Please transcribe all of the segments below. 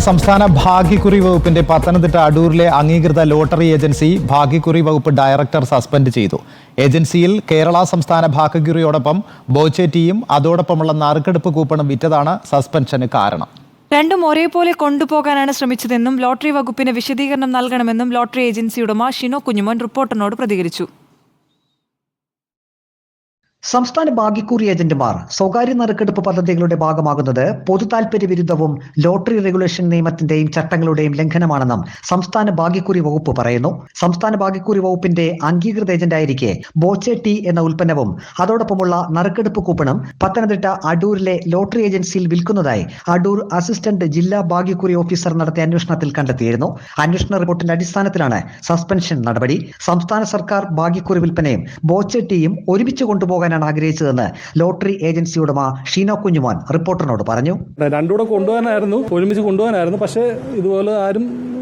സംസ്ഥാന ഭാഗ്യക്കുറി വകുപ്പിന്റെ പത്തനംതിട്ട അടൂരിലെ അംഗീകൃത ലോട്ടറി ഏജൻസി ഭാഗ്യക്കുറി വകുപ്പ് ഡയറക്ടർ സസ്പെൻഡ് ചെയ്തു. ഏജൻസിയിൽ കേരള സംസ്ഥാന ഭാഗ്യക്കുറിയോടൊപ്പം ബോച്ചേറ്റിയും അതോടൊപ്പമുള്ള നറുക്കെടുപ്പ് കൂപ്പണും വിറ്റതാണ് സസ്പെൻഷന് കാരണം. രണ്ടും ഒരേപോലെ കൊണ്ടുപോകാനാണ് ശ്രമിച്ചതെന്നും ലോട്ടറി വകുപ്പിന് വിശദീകരണം നൽകണമെന്നും ലോട്ടറി ഏജൻസി ഉടമ ഷിനോ കുഞ്ഞുമോൻ റിപ്പോർട്ടറിനോട് പ്രതികരിച്ചു. സംസ്ഥാന ഭാഗ്യക്കുറി ഏജന്റുമാർ സ്വകാര്യ നറുക്കെടുപ്പ് പദ്ധതികളുടെ ഭാഗമാകുന്നത് പൊതു താൽപര്യ വിരുദ്ധവും ലോട്ടറി റെഗുലേഷൻ നിയമത്തിന്റെയും ചട്ടങ്ങളുടെയും ലംഘനമാണെന്നും സംസ്ഥാന ഭാഗ്യക്കുറി വകുപ്പ് പറയുന്നു. സംസ്ഥാന ഭാഗ്യക്കുറി വകുപ്പിന്റെ അംഗീകൃത ഏജന്റായിരിക്കെ ബോച്ചെ ടി എന്ന ഉൽപ്പന്നവും അതോടൊപ്പമുള്ള നറുക്കെടുപ്പ് കൂപ്പണും പത്തനംതിട്ട അടൂരിലെ ലോട്ടറി ഏജൻസിയിൽ വിൽക്കുന്നതായി അടൂർ അസിസ്റ്റന്റ് ജില്ലാ ഭാഗ്യക്കുറി ഓഫീസർ നടത്തിയ അന്വേഷണത്തിൽ കണ്ടെത്തിയിരുന്നു. അന്വേഷണ റിപ്പോർട്ടിന്റെ അടിസ്ഥാനത്തിലാണ് സസ്പെൻഷൻ നടപടി. സംസ്ഥാന സർക്കാർ ഭാഗ്യക്കുറി വിൽപ്പനയും ബോച്ചെ ടീയും ഒരുമിച്ച് കൊണ്ടുപോകാനാണ് ആഗ്രഹിച്ചതെന്ന് ലോട്ടറി ഏജൻസി ഉടമ ഷീനോ കുഞ്ഞുമോൻ റിപ്പോർട്ടറിനോട് പറഞ്ഞു. രണ്ടുകൂടെ കൊണ്ടുപോകാനായിരുന്നു ഒരുമിച്ച് കൊണ്ടുപോകാനായിരുന്നു. പക്ഷേ ഇതുപോലെ ആരും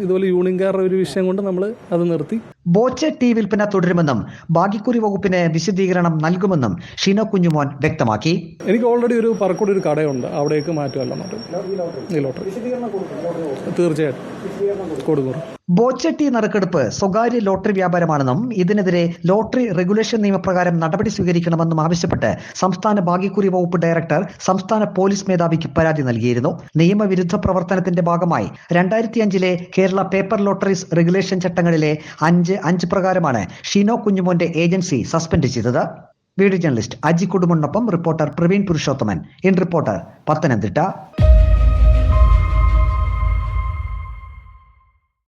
ഇതുപോലെ യൂണിയൻകാരുടെ ഒരു വിഷയം കൊണ്ട് നമ്മൾ അത് നിർത്തി. ബോച്ചെ ടി വിൽപ്പന തുടരുമെന്നും ഭാഗ്യക്കുറി വകുപ്പിന് വിശദീകരണം നൽകുമെന്നും ഷീനോ കുഞ്ഞുമോൻ വ്യക്തമാക്കി. എനിക്ക് ഓൾറെഡി ഒരു പറക്കൂടി ഒരു കടയുണ്ട്. അവിടേക്ക് മാറ്റുമല്ല തീർച്ചയായിട്ടും. കൊടുക്കും. ബോച്ചെ ടീ നറുക്കെടുപ്പ് സ്വകാര്യ ലോട്ടറി വ്യാപാരമാണെന്നും ഇതിനെതിരെ ലോട്ടറി റെഗുലേഷൻ നിയമപ്രകാരം നടപടി സ്വീകരിക്കണമെന്നും ആവശ്യപ്പെട്ട് സംസ്ഥാന ഭാഗ്യക്കുറി വകുപ്പ് ഡയറക്ടർ സംസ്ഥാന പോലീസ് മേധാവിക്ക് പരാതി നൽകിയിരുന്നു. നിയമവിരുദ്ധ പ്രവർത്തനത്തിന്റെ ഭാഗമായി രണ്ടായിരത്തി അഞ്ചിലെ കേരള പേപ്പർ ലോട്ടറീസ് റെഗുലേഷൻ ചട്ടങ്ങളിലെ അഞ്ച് അഞ്ച് പ്രകാരമാണ് ഷിനോ കുഞ്ഞുമോന്റെ ഏജൻസി സസ്പെൻഡ് ചെയ്തത്. Video journalist Aji കുടുംബനൊപ്പം reporter Praveen Purushothaman. In reporter Pathanamthitta.